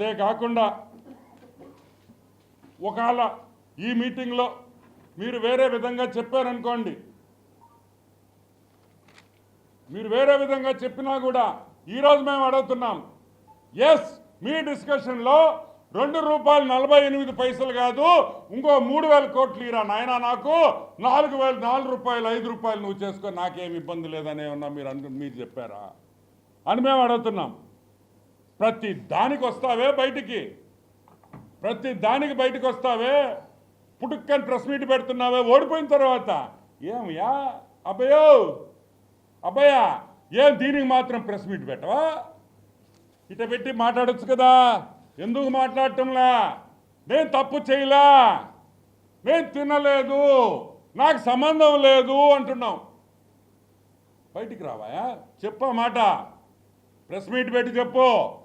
అదే కాకుండా ఒకవేళ ఈ మీటింగ్లో మీరు వేరే విధంగా చెప్పారనుకోండి మీరు వేరే విధంగా చెప్పినా కూడా ఈరోజు మేము అడుగుతున్నాం ఎస్ మీ డిస్కషన్లో రెండు రూపాయలు నలభై ఎనిమిది పైసలు కాదు ఇంకో మూడు వేల కోట్లు ఇరా నాయన నాకు నాలుగు వేల నాలుగు రూపాయలు ఐదు రూపాయలు నువ్వు చేసుకో నాకేమి ఇబ్బంది లేదనే ఉన్నా మీరు అను మీరు చెప్పారా? అని మేము అడుగుతున్నాం. ప్రతి దానికి వస్తావే బయటికి. ప్రతి దానికి బయటకు వస్తావే. పుట్టుక్కని ప్రెస్ మీట్ పెడుతున్నావే. ఓడిపోయిన తర్వాత. ఏమయ్యా? అబ్బయో అబ్బయ్యా! ఏం దీనికి మాత్రం ప్రెస్ మీట్ పెట్టవా? ఇట పెట్టి మాట్లాడొచ్చు కదా. ఎందుకు మాట్లాడటంలా? నేను తప్పు చేయలా? నేను తినలేదు. నాకు సంబంధం లేదు అంటున్నాం. బయటికి రావాయా? చెప్పా మాట. ప్రెస్ మీట్ పెట్టి చెప్పు.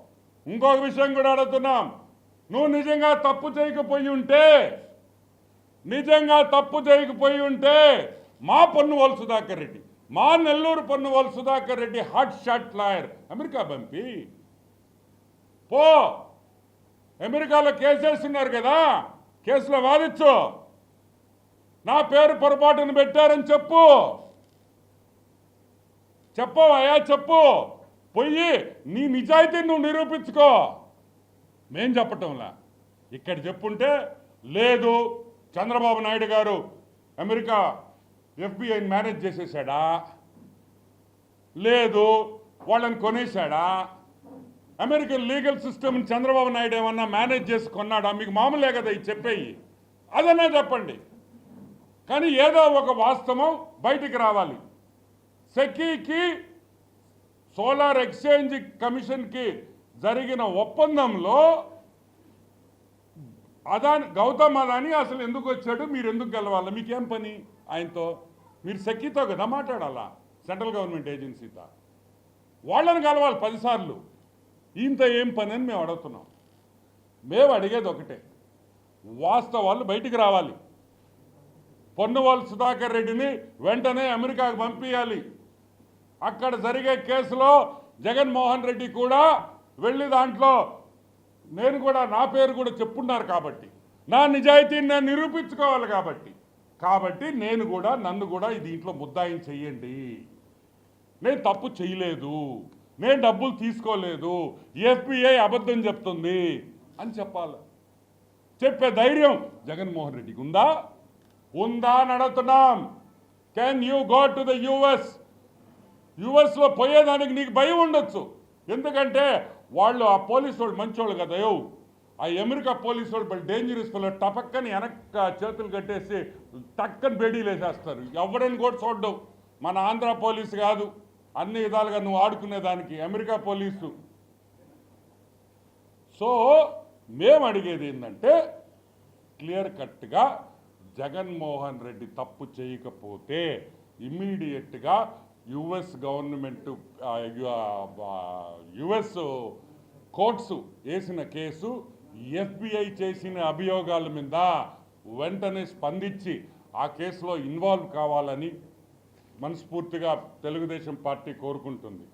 ఇంకొక విషయం కూడా అడుగుతున్నాం. నువ్వు నిజంగా తప్పు చేయకపోయి ఉంటే నిజంగా తప్పు చేయకపోయి ఉంటే మా పన్ను వాళ్ళు సుధాకర్ రెడ్డి మా నెల్లూరు పన్ను వాళ్ళు Sudhakar Reddy hot shot lawyer America పంపి. పో. అమెరికాలో కేసేస్తున్నారు కదా కేసులో వాదించు. నా పేరు పొరపాటును పెట్టారని చెప్పు. చెప్పవయ్యా చెప్పు. పోయి నీ నిజాయితీని నువ్వు నిరూపించుకో. మేం చెప్పటంలా. ఇక్కడ చెప్పుంటే లేదు చంద్రబాబు నాయుడు గారు అమెరికా ఎఫ్బిఐని మేనేజ్ చేసేసాడా? లేదు వాళ్ళని కొనేశాడా? American legal system Chandrababu Naidu ఏమన్నా మేనేజ్ చేసి కొన్నాడా? మీకు మామూలే కదా ఇది చెప్పేయి. అదన్నా చెప్పండి. కానీ ఏదో ఒక వాస్తవం బయటికి రావాలి. సెకీకి సోలార్ ఎక్స్చేంజ్ కమిషన్కి జరిగిన ఒప్పందంలో అదాని గౌతమ్ అదాని అసలు ఎందుకు వచ్చాడు? మీరు ఎందుకు గెలవాలి? మీకేం పని ఆయనతో? మీరు శక్తితో కదా మాట్లాడాలా? సెంట్రల్ గవర్నమెంట్ ఏజెన్సీతో. వాళ్ళని కలవాలి పదిసార్లు. ఇంత ఏం పని అని మేము అడుగుతున్నాం. మేము అడిగేది ఒకటే. వాస్తవాలు బయటికి రావాలి. పొన్నువాళ్ళు సుధాకర్ రెడ్డిని వెంటనే అమెరికాకు పంపించాలి అక్కడ జరిగే కేసులో జగన్మోహన్ రెడ్డి కూడా వెళ్ళి దాంట్లో నేను కూడా నా పేరు కూడా చెప్పున్నారు కాబట్టి నా నిజాయితీని నేను నిరూపించుకోవాలి కాబట్టి కాబట్టి నేను కూడా నన్ను కూడా దీంట్లో ముద్దాయం చెయ్యండి నేను తప్పు చేయలేదు. నేను డబ్బులు తీసుకోలేదు. ఎఫ్బిఐ అబద్ధం చెప్తుంది అని చెప్పాలి. చెప్పే ధైర్యం జగన్మోహన్ రెడ్డికి ఉందా? ఉందా అని అడుగుతున్నాం. Can you go to the US యుఎస్లో పోయేదానికి నీకు భయం ఉండొచ్చు. ఎందుకంటే వాళ్ళు ఆ పోలీసు వాళ్ళు మంచోళ్ళు కదా యో. ఆ అమెరికా పోలీసు వాళ్ళు బల్ డేంజరస్ వాళ్ళు టపక్కని వెనక చేతులు కట్టేసి టక్కని బేడీలు వేసేస్తారు. ఎవడని కూడా చూడవు మన ఆంధ్ర పోలీసు కాదు. అన్ని విధాలుగా నువ్వు ఆడుకునేదానికి అమెరికా పోలీసు. సో మేము అడిగేది ఏంటంటే క్లియర్ కట్గా జగన్మోహన్ రెడ్డి తప్పు చేయకపోతే ఇమ్మీడియట్గా యుఎస్ గవర్నమెంట్ యుఎస్ కోర్ట్స్ వేసిన కేసు ఎఫ్బిఐ చేసిన అభియోగాల మీద వెంటనే స్పందించి ఆ కేసులో ఇన్వాల్వ్ కావాలని మనస్ఫూర్తిగా తెలుగుదేశం పార్టీ కోరుకుంటుంది.